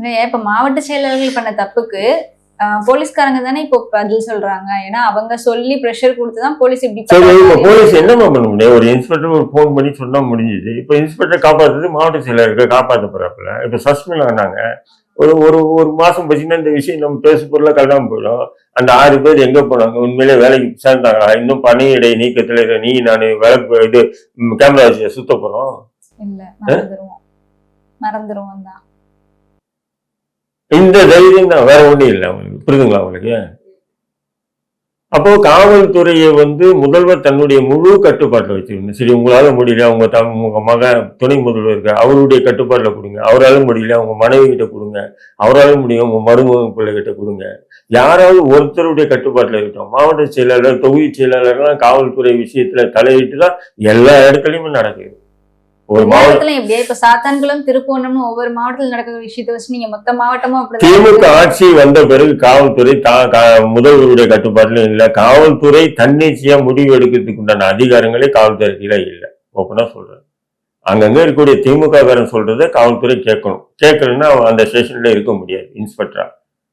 இல்லையா இப்ப மாவட்ட செயலாளர்கள் பண்ண தப்புக்கு போலீஸ்காரங்க தானே இப்போ பதில் சொல்றாங்க. ஏன்னா அவங்க சொல்லி ப்ரெஷர் கொடுத்துதான் போலீஸ் இப்படி போலீஸ் என்னமா பண்ண முடியும்? ஒரு இன்ஸ்பெக்டர் ஒரு ஃபோன் பண்ணி சொன்னா முடிஞ்சுது. இப்ப இன்ஸ்பெக்டர் காப்பாத்துறது மாவட்ட செயலருக்கு காப்பாத்த போறாப்புல இப்ப சஸ்பெண்ட் ஆனாங்க. ஒரு ஒரு ஒரு மாசம் போச்சுன்னா இந்த விஷயம் நம்ம பேச பொருளா கல்லாம போயிடும். அந்த ஆறு பேர் எங்க போனாங்க? உண்மையிலே வேலைக்கு சேர்ந்தாங்களா? இன்னும் பணியிடை நீக்கத்துல இருக்க நீ நான் வேலை இது கேமரா வச்சு சுத்த போறோம். இல்ல மறந்துருவோம். மறந்துருவோம் தான். இந்த தைரியம் தான். வேற ஒன்றும் இல்லை. அவங்களுக்கு புரியுதுங்களா அவங்களுக்கு அப்போ காவல்துறையை வந்து முதல்வர் தன்னுடைய முழு கட்டுப்பாட்டில் வச்சிருந்தேன் சரி உங்களால முடியல உங்க த உங்க மகன் துணை முதல்வர் இருக்க அவருடைய கட்டுப்பாட்டில் கொடுங்க. அவரால் முடியல உங்க மனைவி கிட்ட கொடுங்க. அவரால் முடியும் உங்க மருமகன் பிள்ளை கிட்ட கொடுங்க. யாராவது ஒருத்தருடைய கட்டுப்பாட்டில் இருக்கட்டும். மாவட்ட செயலாளர் தொகுதி செயலாளர்லாம் காவல்துறை விஷயத்துல தலையிட்டு தான் எல்லா இடத்துலையுமே நடக்குது. ஒரு மாவட்ட மாவட்டத்துல எப்படியா இப்ப சாத்தான்குளம் திருப்பூர்ணம்னு ஒவ்வொரு மாவட்டத்துல நடக்கிற விஷயத்தை வச்சு நீங்க மொத்த மாவட்டமும் திமுக ஆட்சி வந்த பிறகு காவல்துறை முதல்வருடைய கட்டுப்பாட்டிலும் இல்ல. காவல்துறை தன்னிச்சையா முடிவு எடுக்கிறதுக்கு உண்டான அதிகாரங்களே காவல்துறையில இல்ல. ஓப்பனா சொல்றேன். அங்கங்க இருக்கக்கூடிய திமுக காரன் சொல்றதை காவல்துறை கேட்கணும். கேட்கலன்னா அவன் அந்த ஸ்டேஷன்ல இருக்க முடியாது இன்ஸ்பெக்டரா.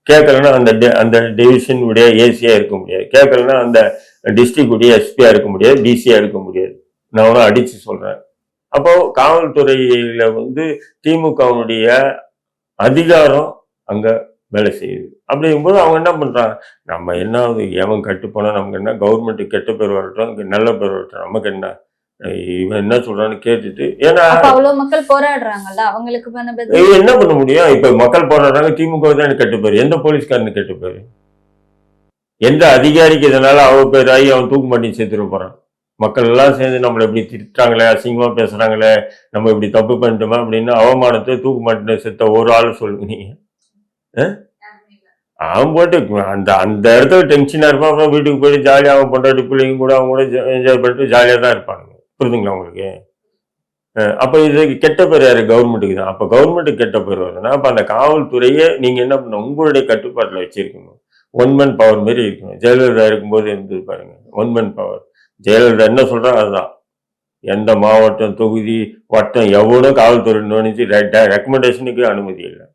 கேட்கலன்னா அந்த அந்த டிவிஷன் உடைய ஏசியா இருக்க முடியாது. கேட்கலன்னா அந்த டிஸ்ட்ரிக்ட் உடைய எஸ்பியா இருக்க முடியாது டிசியா இருக்க முடியாது. நான் ஒன்றும் அடிச்சு சொல்றேன். அப்போ காவல்துறையில வந்து திமுகவுடைய அதிகாரம் அங்க வேலை செய்யுது. அப்படிங்கும்போது அவங்க என்ன பண்றாங்க? நம்ம என்ன எவன் கட்டு போனா நமக்கு என்ன? கவர்மெண்ட் கெட்ட பேர் வரட்டும் நல்ல பேர் வரட்டும் நமக்கு என்ன? இவன் என்ன சொல்றான்னு கேட்டுட்டு ஏன்னா அவ்வளவு மக்கள் போராடுறாங்கல்ல அவங்களுக்கு பண்ண என்ன பண்ண முடியும்? இப்ப மக்கள் போராடுறாங்க திமுக தான் கெட்ட பேர். எந்த போலீஸ்காரனுக்கு கெட்ட பேர்? எந்த அதிகாரிக்கு இதனால அவ பேர் ஆகி அவன் தூக்கு மாட்டி சேர்த்துட்டு போறான்? மக்கள் எல்லாம் சேர்ந்து நம்மளை இப்படி திட்டுறாங்களே அசிங்கமாக பேசுகிறாங்களே நம்ம இப்படி தப்பு பண்ணிட்டோமா அப்படின்னு அவமானத்தை தூக்கு மாட்டின செத்த ஒரு ஆள் சொல்லுங்க. நீங்கள் அவன் போட்டு அந்த அந்த இடத்துல டென்ஷனாக இருப்பான். அப்புறம் வீட்டுக்கு போயிட்டு ஜாலியாக அவன் பொண்டாட்டி பிள்ளைங்க கூட அவங்க கூட என்ஜாய் பண்ணிட்டு ஜாலியாக தான் இருப்பானுங்க. புரிதுங்களா உங்களுக்கு? அப்போ இது கெட்ட பேர் யார்? கவர்மெண்ட்டுக்கு தான். அப்போ கவர்மெண்ட்டுக்கு கெட்ட பேர் வருதுன்னா அப்போ அந்த காவல்துறையை நீங்கள் என்ன பண்ணணும்? உங்களுடைய கட்டுப்பாட்டில் வச்சுருக்கணும். ஒன் மேன் பவர் மாரி இருக்கணும். ஜெயலலிதா இருக்கும்போது இருந்தது பாருங்கள் ஒன் மேன் பவர் ஜெயலலிதா என்ன சொல்றாங்க அதுதான். எந்த மாவட்டம் தொகுதி வட்டம் எவ்வளோ காவல்துறை நுழைஞ்சு ரெக்கமெண்டேஷனுக்கு அனுமதி இல்லை.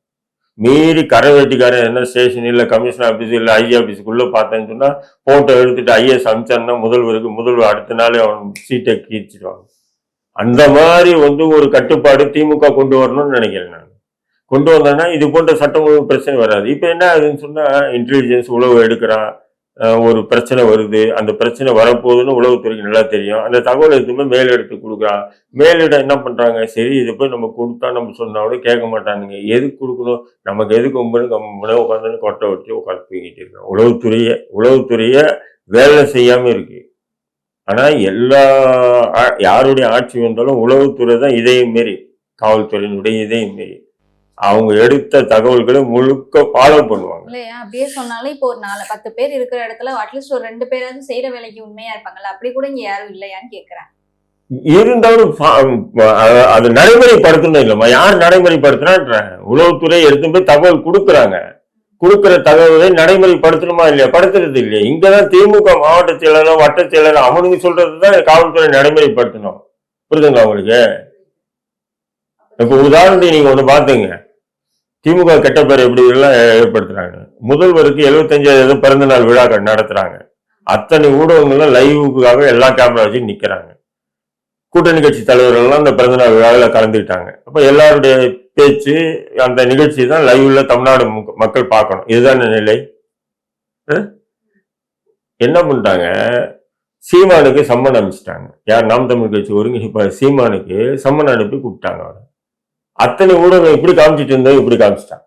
மீறி கரை வெட்டிக்காரன் என்ன ஸ்டேஷன் இல்லை கமிஷனர் ஆஃபீஸ் இல்லை ஐஜி ஆஃபீஸுக்குள்ளே பார்த்தேன்னு சொன்னால் போட்டோ எடுத்துட்டு ஐஏஎஸ் அமிச்சான்னா முதல்வருக்கு முதல்வர் அடுத்த நாளே அவன் சீட்டை கீழ்ச்சிடுவாங்க அந்த மாதிரி வந்து ஒரு கட்டுப்பாடு திமுக கொண்டு வரணும்னு நினைக்கிறேன் நான். கொண்டு வந்தேன்னா இது போன்ற சட்டம் ஒழுங்கு பிரச்சனை வராது. இப்போ என்ன ஆகுதுன்னு சொன்னால் இன்டெலிஜென்ஸ் உளவு எடுக்கிறான். ஒரு பிரச்சனை வருது. அந்த பிரச்சனை வரப்போகுதுன்னு உளவுத்துறைக்கு நல்லா தெரியும். அந்த தகவல் எதுவுமே மேலிடத்து கொடுக்குறான் மேலிடம் என்ன பண்ணுறாங்க சரி இதை போய் நம்ம கொடுத்தா நம்ம சொன்னா கூட கேட்க மாட்டானுங்க. எதுக்கு கொடுக்கணும்? நமக்கு எதுக்கு நம்ம உணவு உட்காந்து கொட்டை வச்சு உட்காந்து தூங்கிட்டு இருக்கோம் உளவுத்துறையை உளவுத்துறையை வேலை செய்யாமல் இருக்குது ஆனால் எல்லா யாருடைய ஆட்சி வந்தாலும் உளவுத்துறை தான் இதயம் மாரி காவல்துறையினுடைய இதயம் மாரி அவங்க எடுத்த தகவல்களை முழுக்க ஃபாலோ பண்ணுவாங்க. இல்லையா? அப்படியே சொன்னாலும் இப்போ ஒரு நாலு பத்து பேர் இருக்கிற இடத்துல அட்லீஸ்ட் ஒரு ரெண்டு பேராவது செய்யற வேலைக்கு உண்மையா இருப்பாங்கல்ல? அப்படி கூட இங்க யாரும் இல்லையான்னு கேக்குறேன் இருந்தாலும் அது நடைமுறைப்படுத்தணும் இல்லைம்மா. யார் நடைமுறைப்படுத்தினான்ற? உளவுத்துறை எடுத்து போய் தகவல் கொடுக்குறாங்க. கொடுக்குற தகவலை நடைமுறைப்படுத்தணுமா இல்லையா? படுத்துறது இல்லையா? இங்கதான் திமுக மாவட்ட செயலாளர் வட்ட செயலாளர் அவனுங்க சொல்றதுதான் காவல்துறை நடைமுறைப்படுத்தணும். புரியுதுங்களா உங்களுக்கு? இப்ப உதாரணத்துக்கு நீங்க ஒண்ணு பாத்துங்க. திமுக கெட்ட பேர் எப்படி எல்லாம் ஏற்படுத்துறாங்க? முதல்வருக்கு எழுபத்தஞ்சாவது பிறந்த நாள் விழாக்கள் நடத்துறாங்க. அத்தனை ஊடகங்களும் லைவுக்காக எல்லா கேமரா வச்சு நிக்கிறாங்க. கூட்டணி கட்சி தலைவர்கள்லாம் அந்த பிறந்தநாள் விழாவில் கலந்துக்கிட்டாங்க. அப்போ எல்லாருடைய பேச்சு அந்த நிகழ்ச்சி தான் லைவ்ல தமிழ்நாடு மக்கள் பார்க்கணும். இதுதான் நிலை. என்ன பண்ணிட்டாங்க? சீமானுக்கு சம்மன் அனுப்பிச்சிட்டாங்க. யார்? நாம் தமிழ் கட்சி ஒருங்கிணைப்பாளர் சீமானுக்கு சம்மன் அனுப்பி கூப்பிட்டாங்க அவரை. அத்தனை ஊடகம் இப்படி காமிச்சிட்டு இருந்தோம் இப்படி காமிச்சிட்டாங்க.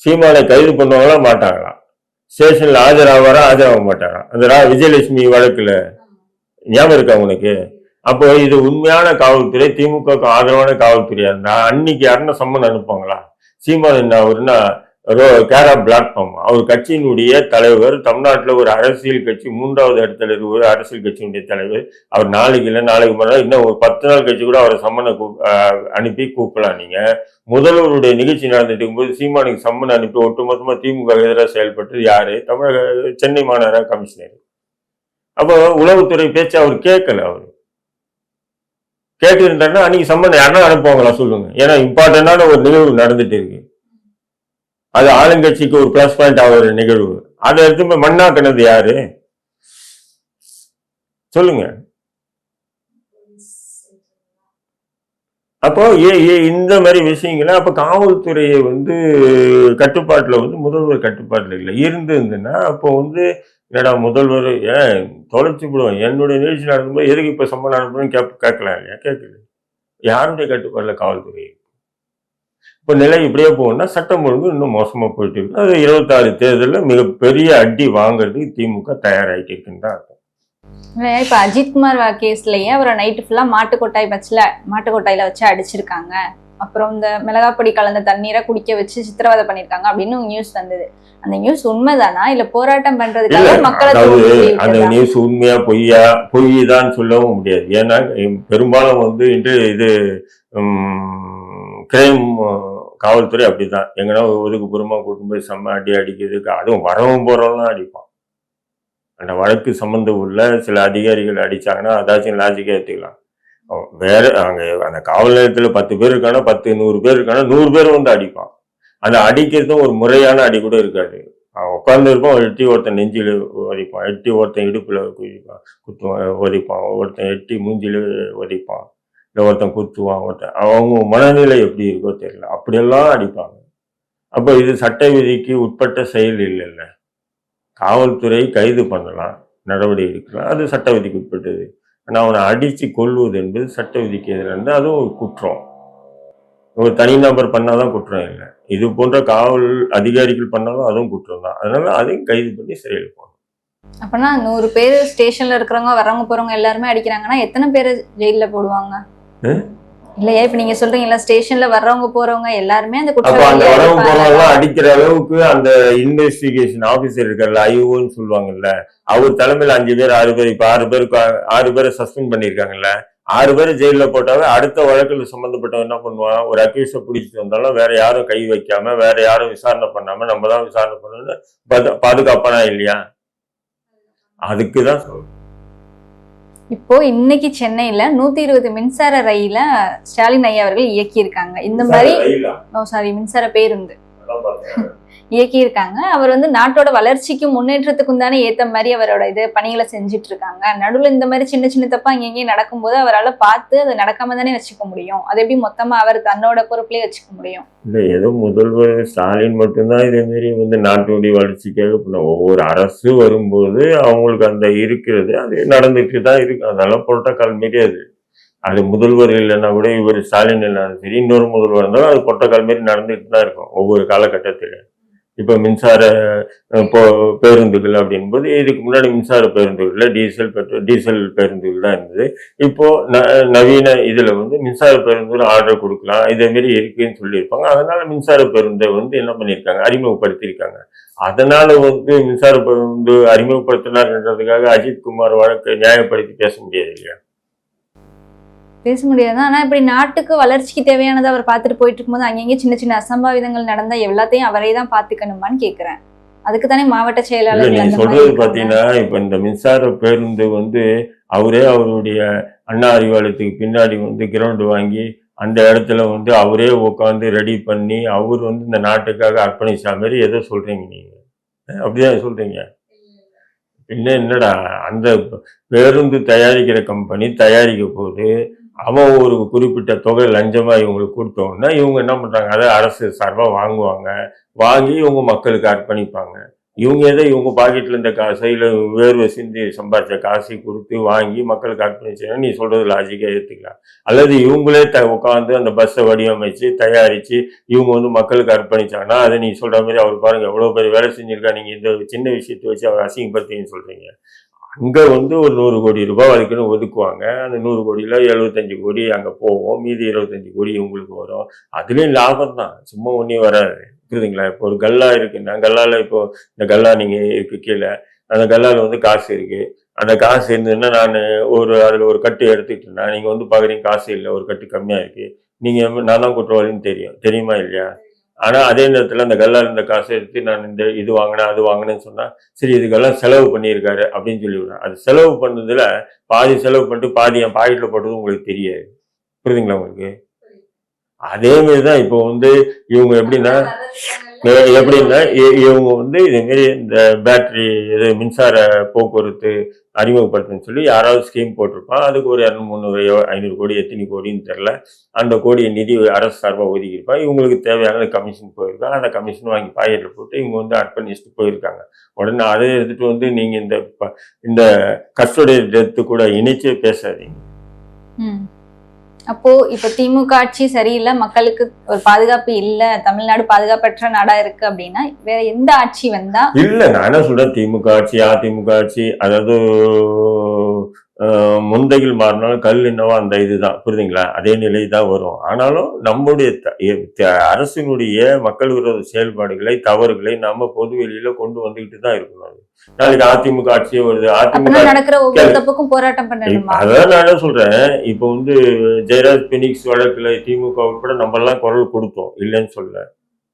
சீமானை கைது பண்ணுவாங்களா மாட்டாங்களாம். ஸ்டேஷன்ல ஆஜராவாரா ஆஜராக மாட்டாராம் அந்த ரா- விஜயலட்சுமி வழக்குல ஞாபகம் இருக்கா உனக்கு அப்போ இது உண்மையான காவல்துறை திமுக ஆதரவான காவல்துறையா இருந்தா அன்னைக்கு யாருன்னா சம்மன் அனுப்புவாங்களா? சீமான் என்ன அவருன்னா கேரா பிளாட்ஃபார்ம் அவர் கட்சியினுடைய தலைவர் தமிழ்நாட்டில் ஒரு அரசியல் கட்சி மூன்றாவது இடத்துல இருக்க ஒரு அரசியல் கட்சியினுடைய தலைவர். அவர் நாளைக்கு இல்லை நாளைக்கு மறுநாள் இன்னும் ஒரு பத்து நாள் கட்சி கூட அவரை சம்மனை கூப்- அனுப்பி கூப்பிடலாம் நீங்கள் முதல்வருடைய நிகழ்ச்சி நடந்துட்டு இருக்கும்போது சீமானுக்கு சம்மன் அனுப்பி ஒட்டுமொத்தமாக திமுக எதிராக செயல்பட்டது யார்? தமிழக சென்னை மாநகர கமிஷனர். அப்போ உளவுத்துறை பேச்சு அவர் கேட்கல அவர். கேட்டு இருந்தாருன்னா அன்னைக்கு சம்மன் யாருன்னா அனுப்புவாங்களா சொல்லுங்க. ஏன்னா இம்பார்ட்டண்டான ஒரு நிகழ்வு நடந்துட்டு இருக்கு. அது ஆளுங்கட்சிக்கு ஒரு பிளஸ் பாயிண்ட் ஆகிற நிகழ்வு. அதை எடுத்து போய் மண்ணாக்குனது யாரு? சொல்லுங்க. அப்போ ஏ ஏ இந்த மாதிரி விஷயங்களை அப்போ காவல்துறையை வந்து கட்டுப்பாட்டில் வந்து முதல்வர் கட்டுப்பாட்டில் இல்லை. இருந்திருந்துன்னா அப்போ வந்து என்னடா முதல்வர் ஏன் தொலைச்சி விடுவோம் என்னுடைய நிகழ்ச்சி நடக்கும்போது எதுக்கு இப்போ சம்பளம் நடக்கணும்னு கேப் கேட்கலாம் இல்லையா? கேட்கல. யாருடைய கட்டுப்பாட்டில் காவல்துறை? இப்போ நிலை இப்படியே போகணும்னா சட்டம் ஒழுங்கு இன்னும் மோசமாக போயிட்டு இருக்கு. அது இருபத்தாறு தேர்தலில் மிகப்பெரிய அடி வாங்குறதுக்கு திமுக தயாராகிட்டு இருக்குன்னு தான் அர்த்தம். இப்ப அஜித்குமார் கேஸ்லயே அவரை நைட்டு ஃபுல்லா மாட்டு கொட்டாய் வச்சுல மாட்டு கொட்டாயில வச்சு அடிச்சிருக்காங்க. அப்புறம் இந்த மிளகாப்பொடி கலந்த தண்ணீரை குடிக்க வச்சு சித்திரவதை பண்ணிருக்காங்க அப்படின்னு நியூஸ் வந்தது. அந்த நியூஸ் உண்மைதானா? இல்ல போராட்டம் பண்றதுக்காக மக்களை அந்த? நியூஸ் உண்மையா பொய்யா பொய் தான் சொல்லவும் முடியாது. ஏன்னா பெரும்பாலும் வந்து இன்று இது கிரைம் காவல்துறை அப்படிதான் எங்கன்னா ஒதுக்குப்புறமா கூட்டு போய் செம்ம அடி அடிக்கிறதுக்கு அதுவும் வரவும் போகிறவங்களாம் அடிப்பான். அந்த வழக்கு சம்மந்தம் உள்ள சில அதிகாரிகள் அடிச்சாங்கன்னா அதாச்சும் லாஜிக்காக எடுத்துக்கலாம் வேற அங்கே அந்த காவல் நிலையத்தில் பத்து பேர் இருக்கானா பத்து நூறு பேர் இருக்கானா நூறு பேர் வந்து அடிப்பான். அந்த அடிக்கிறதும் ஒரு முறையான அடி கூட இருக்காது. அவன் உட்காந்துருப்பான் எட்டி ஒருத்தன் நெஞ்சில் உதைப்பான் எட்டி ஒருத்தன் இடுப்பில் குதிப்பான் குத்துவான் உதைப்பான் ஒருத்தன் எட்டி மூஞ்சில் உதைப்பான் இல்லை ஒருத்தன் குத்துவான் ஒருத்தன் அவங்க மனநிலை எப்படி இருக்கோ தெரியல. அப்படியெல்லாம் அடிப்பாங்க. அப்போ இது சட்ட விதிக்கு உட்பட்ட செயல் இல்லைல்ல. காவல்துறை கைது பண்ணலாம் நடவடிக்கை எடுக்கலாம். அது சட்ட விதிக்கு உட்பட்டது. ஆனால் அவனை அடித்து கொள்வது என்பது சட்ட விதிக்கு எதிரானது அதுவும் ஒரு குற்றம். ஒரு தனிநபர் பண்ணாதான் குற்றம் இல்லை. இது போன்ற காவல் அதிகாரிகள் பண்ணாலும் அதுவும் குற்றம் தான். அதனால அதையும் கைது பண்ணி சிறையில் போகணும் அப்பனா நூறு பேர் ஸ்டேஷன்ல இருக்கிறவங்க வர்றவங்க போறவங்க எல்லாருமே அடிக்கிறாங்கன்னா எத்தனை பேர் ஜெயிலில் போடுவாங்க? இல்லையா இப்ப நீங்க சொல்றீங்கல்ல ஸ்டேஷன்ல வர்றவங்க போறவங்க எல்லாருமே அந்த அப்ப அந்த குற்றவாளியா வரவு இருப்பாங்க. போறவங்கலாம் அடிக்கிற அளவுக்கு அந்த இன்வெஸ்டிகேஷன் ஆபீசர் இருக்கார்ல ஐஓன்னு சொல்லுவாங்கல்ல அவர் தலைமையில அஞ்சு பேர் ஆறு பேர் இப்ப ஆறு பேருக்கு ஆறு பேரை சஸ்பெண்ட் பண்ணிருக்காங்கல்ல ஆறு பேர் ஜெயில போட்டாவே அடுத்த வழக்குல சம்பந்தப்பட்டவன் என்ன பண்ணுவான் ஒரு அக்யூஸ பிடிச்சிட்டு வந்தாலும் வேற யாரும் கை வைக்காம வேற யாரும் விசாரணை பண்ணாம நம்ம தான் விசாரணை பண்ணணும்னு பாது- பாதுகாப்பானா இல்லையா அதுக்குதான் சொல்றேன். இப்போ இன்னைக்கு சென்னையில நூத்தி இருபது மின்சார ரயில ஸ்டாலின் ஐயா அவர்கள் இயக்கியிருக்காங்க. இந்த மாதிரி சாரி மின்சார பேருந்து. இயக்கியிருக்காங்க. அவர் வந்து நாட்டோட வளர்ச்சிக்கும் முன்னேற்றத்துக்கும் தானே ஏற்ற மாதிரி அவரோட இது பணிகளை செஞ்சுட்டு இருக்காங்க நடுவில் இந்த மாதிரி சின்ன சின்ன தப்பா இங்கேயும் நடக்கும்போது அவரால் பார்த்து அதை நடக்காம தானே வச்சுக்க முடியும். அதை எப்படி மொத்தமா அவர் தன்னோட பொறுப்புலேயே வச்சுக்க முடியும்? இல்லை ஏதோ முதல்வர் ஸ்டாலின் மட்டும்தான் இதே மாதிரி வந்து நாட்டுடைய வளர்ச்சிக்காக ஒவ்வொரு அரசு வரும்போது அவங்களுக்கு அந்த இருக்கிறது அது நடந்துட்டு தான் இருக்கு. அதெல்லாம் பொருட்டக்கால் மாரி அது. அது முதல்வர் இல்லைன்னா கூட இவர் ஸ்டாலின் இல்லைனாலும் சரி இன்னொரு முதல்வர் இருந்தாலும் அது பொட்டக்கால் மாரி நடந்துட்டு தான் இருக்கும் ஒவ்வொரு காலகட்டத்தில். இப்போ மின்சார இப்போ பேருந்துகள் அப்படின்போது இதுக்கு முன்னாடி மின்சார பேருந்துகளில் டீசல் பெட்ரோல் டீசல் பேருந்துகள் தான் இருந்தது. இப்போது ந- நவீன இதில் வந்து மின்சார பேருந்து ஆர்டர் கொடுக்கலாம் இதே இருக்குன்னு சொல்லியிருப்பாங்க. அதனால் மின்சார பேருந்தை வந்து என்ன பண்ணியிருக்காங்க? அறிமுகப்படுத்தியிருக்காங்க. அதனால் வந்து மின்சார பேருந்து அறிமுகப்படுத்தினார்ன்றதுக்காக அஜித் குமார் வழக்கை நியாயப்படுத்தி பேச முடியாது இல்லையா? பேச முடியாது. ஆனா இப்படி நாட்டுக்கு வளர்ச்சிக்கு தேவையானதை அவர் பார்த்துட்டு போயிட்டு இருக்கும்போது அங்கங்கே சின்ன சின்ன அசம்பாவிதங்கள் நடந்தா எல்லாத்தையும் அவரே தான் பாத்துக்கணுமான்னு கேக்குறேன். அதுக்கு தானே மாவட்ட செயலாளர் நீங்க அந்த மாதிரி சொல்றது இருக்காங்க. பாத்தீங்கன்னா இப்ப இந்த மின்சார பேருந்து வந்து அவரே அவருடைய அண்ணா அறிவாலயத்துக்கு பின்னாடி வந்து கிரவுண்டு வாங்கி அந்த இடத்துல வந்து அவரே உட்காந்து ரெடி பண்ணி அவர் வந்து இந்த நாட்டுக்காக அர்ப்பணிச்ச மாதிரி எதை சொல்றீங்க நீங்க. அஹ் அப்படிதான் சொல்றீங்க? பின்ன என்னடா அந்த பேருந்து தயாரிக்கிற கம்பெனி தயாரிக்க போது அவன் ஒரு குறிப்பிட்ட தொகை லஞ்சமா இவங்களுக்கு கொடுத்தோன்னா இவங்க என்ன பண்றாங்க? அதை அரசு சார்பாக வாங்குவாங்க. வாங்கி இவங்க மக்களுக்கு அர்ப்பணிப்பாங்க இவங்க எதை? இவங்க பாக்கெட்ல இந்த காசை வேர்வை சிந்தி சம்பாதிச்ச காசை கொடுத்து வாங்கி மக்களுக்கு அர்ப்பணிச்சுன்னா நீ சொல்றது லாஜிக்கா ஏற்றுக்கலாம் அல்லது இவங்களே த உட்காந்து அந்த பஸ்ஸை வடிவமைச்சு தயாரிச்சு இவங்க வந்து மக்களுக்கு அர்ப்பணிச்சாங்கன்னா அதை நீ சொல்ற மாதிரி அவர் பாருங்க எவ்வளவு பெரிய வேலை செஞ்சிருக்கா? நீங்க இந்த சின்ன விஷயத்தை வச்சு அவர் அசிங்கப்படுத்தின்னு சொல்றீங்க. அங்கே வந்து ஒரு நூறு கோடி ரூபாய் வரைக்கும் ஒதுக்குவாங்க. அந்த நூறு கோடியில் எழுபத்தஞ்சு கோடி அங்கே போவோம். மீதி இருபத்தஞ்சி கோடி இவங்களுக்கு வரும். அதுலேயும் லாபம் தான். சும்மா ஒன்றும் வராது. இருக்குதுங்களா இப்போ ஒரு கல்லா இருக்குன்னா கல்லால் இப்போ இந்த கல்லா நீங்கள் இருக்கு கீழே. அந்த கல்லால் வந்து காசு இருக்குது அந்த காசு இருந்ததுன்னா நான் ஒரு அதில் ஒரு கட்டு எடுத்துக்கிட்டேன்னா நீங்கள் வந்து பார்க்குறீங்க காசு இல்லை ஒரு கட்டு கம்மியாக இருக்குது நீங்கள் நான் தான் குற்றவாளின்னு தெரியும். தெரியுமா இல்லையா? ஆனா அதே நேரத்துல அந்த கல்லால இந்த காசை எடுத்து நான் இந்த இது வாங்கினேன் அது வாங்கினேன்னு சொன்னா சரி இதுக்கெல்லாம் செலவு பண்ணியிருக்காரு அப்படின்னு சொல்லி விடுறேன் அது செலவு பண்ணதுல பாதி செலவு பண்ணிட்டு பாதி என் பாக்கெட்ல போட்டது உங்களுக்கு தெரியாது. புரியுதுங்களா உங்களுக்கு? அதே மாதிரி தான் இப்போ வந்து இவங்க எப்படின்னா எப்படின்னா இ- இவங்க வந்து இதுமாரி இந்த பேட்டரி இது மின்சார போக்குவரத்து அறிமுகப்படுத்துன்னு சொல்லி யாராவது ஸ்கீம் போட்டிருப்பான். அதுக்கு ஒரு இரநூறு முந்நூறு ஐநூறு கோடி எத்தனை கோடின்னு தெரில அந்த கோடியை நிதி அரசு சார்பாக ஒதுக்கியிருப்பான். இவங்களுக்கு தேவையான கமிஷன் போயிருக்காங்க. அந்த கமிஷன் வாங்கி பாக்கெட்டில் போட்டு இவங்க வந்து அர்ப்பணிச்சுட்டு போயிருக்காங்க. உடனே அதை எடுத்துகிட்டு வந்து நீங்கள் இந்த ப- இந்த கஸ்டோடி டெத்து கூட இணைச்சே பேசாதீங்க. ம். அப்போ இப்ப திமுக ஆட்சி சரியில்லை மக்களுக்கு ஒரு பாதுகாப்பு இல்ல தமிழ்நாடு பாதுகாப்பற்ற நாடா இருக்கு அப்படின்னா வேற எந்த ஆட்சி வந்தா இல்ல நான் என்ன சொல்றேன்? திமுக ஆட்சி அதிமுக ஆட்சி அதாவது முந்தையில் மாறினாலும் கல் என்னவோ அந்த இதுதான். புரியுதுங்களா? அதே நிலை தான் வரும். ஆனாலும் நம்முடைய அரசினுடைய மக்கள் விரோத செயல்பாடுகளை தவறுகளை நம்ம பொது வெளியில கொண்டு வந்துகிட்டு தான் இருக்கணும். நாளைக்கு அதிமுக ஆட்சியே வருது. அதிமுக நடக்கிற அதான் நான் என்ன சொல்றேன். இப்போ வந்து ஜெயராஜ் பெனிக்ஸ் வழக்குல திமுக உட்பட நம்ம எல்லாம் குரல் கொடுத்தோம். இல்லைன்னு சொல்ல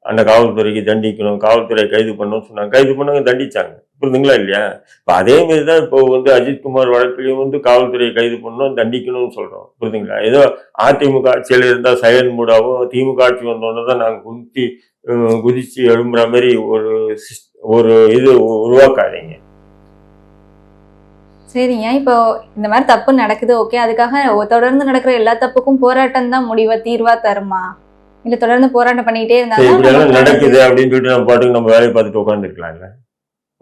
அந்த காவல்துறைக்கு தண்டிக்கணும் காவல்துறையை கைது பண்ணணும்னு சொன்னாங்க. கைது பண்ணவங்க தண்டிச்சாங்க. புரிந்துங்களா இல்லையா? இப்போ அதே மாதிரி தான் இப்போ வந்து அஜித்குமார் வழக்கிலையும் வந்து காவல்துறையை கைது பண்ணணும் தண்டிக்கணும்னு சொல்றோம். புரியுதுங்களா ஏதோ அதிமுக ஆட்சியில் இருந்தால் சைலண்ட் மூடாவும் திமுக ஆட்சி வந்தோடனே தான் நாங்கள் குந்தி குதிச்சு எழும்புற மாதிரி ஒரு சிஸ்- ஒரு இது உருவாக்காதீங்க. சரிங்க. இப்போ இந்த மாதிரி தப்பு நடக்குது ஓகே. அதுக்காக தொடர்ந்து நடக்கிற எல்லா தப்புக்கும் போராட்டம் தான் முடிவா தீர்வா தருமா? இல்ல தொடர்ந்து போராட்டம் பண்ணிட்டே சரி இப்படி எல்லாம் நடக்குது அப்படின்னு சொல்லிட்டு நம்ம பாட்டுக்கு நம்ம வேலையை பார்த்துட்டு உட்காந்துருக்கலாம்ல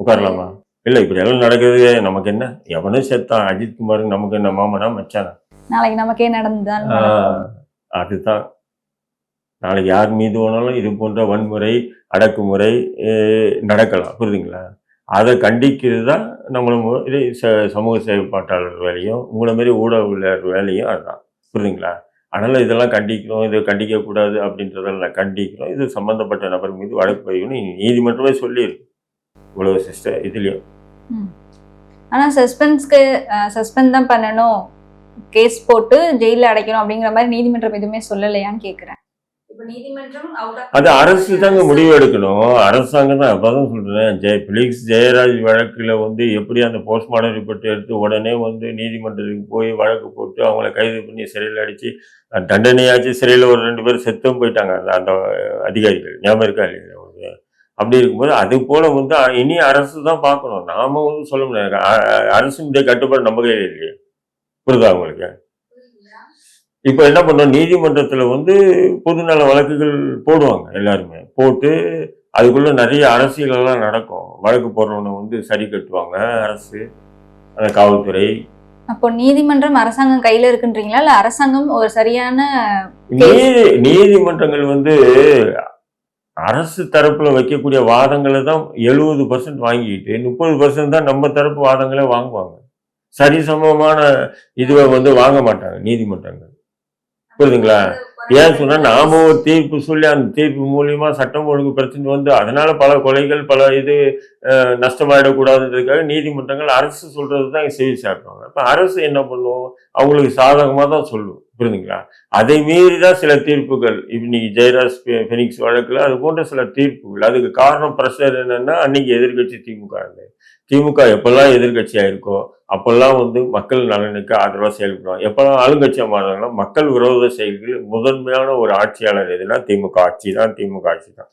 உட்காரலாமா? இல்ல இப்படி எல்லாம் நடக்குது நமக்கு என்ன? எவனும் செத்தான் அஜித் குமார் நமக்கு என்ன மாமனா மச்சானா? நாளைக்கு நமக்கே நடந்துதான் அதுதான். நாளைக்கு யார் மீது வேணாலும் இது போன்ற வன்முறை அடக்குமுறை நடக்கலாம். புரியுதுங்களா? அதை கண்டிக்கிறது தான் நம்மள மு- இது ச- சமூக செயல்பாட்டாளர் வேலையும் உங்களை மாதிரி ஊடகவியலாளர் வேலையும் அதுதான். புரியுதுங்களா? அதனால் இதெல்லாம் கண்டிக்கிறோம் இதை கண்டிக்க கூடாது அப்படின்றதெல்லாம் கண்டிக்கிறோம் இது சம்மந்தப்பட்ட நபர் மீது வழக்கு பதிவுன்னு நீதிமன்றமே சொல்லியிருக்கு இவ்வளோ சிஸ்டர் இதுலேயும். ஆனால் சஸ்பென்ஸ்க்கு சஸ்பெண்ட் தான் பண்ணணும். கேஸ் போட்டு ஜெயிலில் அடைக்கணும் அப்படிங்கிற மாதிரி நீதிமன்றம் எதுவுமே சொல்லலையான்னு கேட்குறேன் அது அரசு தாங்க முடிவு எடுக்கணும். அரசாங்கம் தான் அப்பதான் சொல்றேன். ஜெய பிலிக்ஸ் ஜெயராஜ் வழக்குல வந்து எப்படி அந்த போஸ்ட்மார்டம் ரிப்போர்ட் எடுத்து உடனே வந்து நீதிமன்றத்துக்கு போய் வழக்கு போட்டு அவங்கள கைது பண்ணி சிறையில் அடிச்சு தண்டனையாச்சு சிறையில் ஒரு ரெண்டு பேர் செத்தும் போயிட்டாங்க. அந்த அந்த அதிகாரிகள் ஞாபகம் இருக்கா இல்லையா உங்களுக்கு அப்படி இருக்கும்போது அது போல வந்து இனி அரசு தான் பார்க்கணும். நாம வந்து சொல்ல முடியாது. அ- அ- அரசினுடைய கட்டுப்பாடு நம்ம கையில் இல்லையே. புரியுதா உங்களுக்கு? இப்போ என்ன பண்ணோம்? நீதிமன்றத்தில் வந்து பொதுநல வழக்குகள் போடுவாங்க எல்லாருமே. போட்டு அதுக்குள்ள நிறைய அரசியல் எல்லாம் நடக்கும். வழக்கு போடுறவனை வந்து சரி கட்டுவாங்க அரசு அந்த காவல்துறை. அப்போ நீதிமன்றம் அரசாங்கம் கையில இருக்குன்றீங்களா? இல்ல அரசாங்கம் ஒரு சரியான நீதி நீதிமன்றங்கள் வந்து அரசு தரப்புல வைக்கக்கூடிய வாதங்களை தான் எழுபது பர்சன்ட் வாங்கிட்டு முப்பது பர்சன்ட் தான் நம்ம தரப்பு வாதங்களே வாங்குவாங்க. சரிசமமான இதுவை வந்து வாங்க மாட்டாங்க நீதிமன்றங்கள். புரியுதுங்களா? ஏன் சொன்னா நாம ஒரு தீர்ப்பு சொல்லி அந்த தீர்ப்பு மூலியமா சட்டம் ஒழுங்கு பிரச்சனை வந்து அதனால பல கொலைகள் பல இது நஷ்டமாயிடக்கூடாதுன்றதுக்காக நீதிமன்றங்கள் அரசு சொல்றது தான் செவி சாட்டுவாங்க அப்ப அரசு என்ன பண்ணும்? அவங்களுக்கு சாதகமா தான் சொல்லும். புரியுதுங்களா? அதை மீறி தான் சில தீர்ப்புகள் இன்னைக்கு ஜெயராஜ் பெனிக்ஸ் வழக்குல அது போன்ற சில தீர்ப்புகள். அதுக்கு காரணம் பிரஷர் என்னன்னா அன்னைக்கு எதிர்க்கட்சி திமுக திமுக எப்பெல்லாம் எதிர்கட்சியாக இருக்கோ அப்பெல்லாம் வந்து மக்கள் நலனுக்கு ஆதரவாக செயல்படுவோம் எப்பெல்லாம் ஆளுங்கட்சியாக மாறினாங்கன்னா மக்கள் விரோத செயல்கள் முதன்மையான ஒரு ஆட்சியாளர் எதுனா திமுக ஆட்சி தான் திமுக ஆட்சி தான்.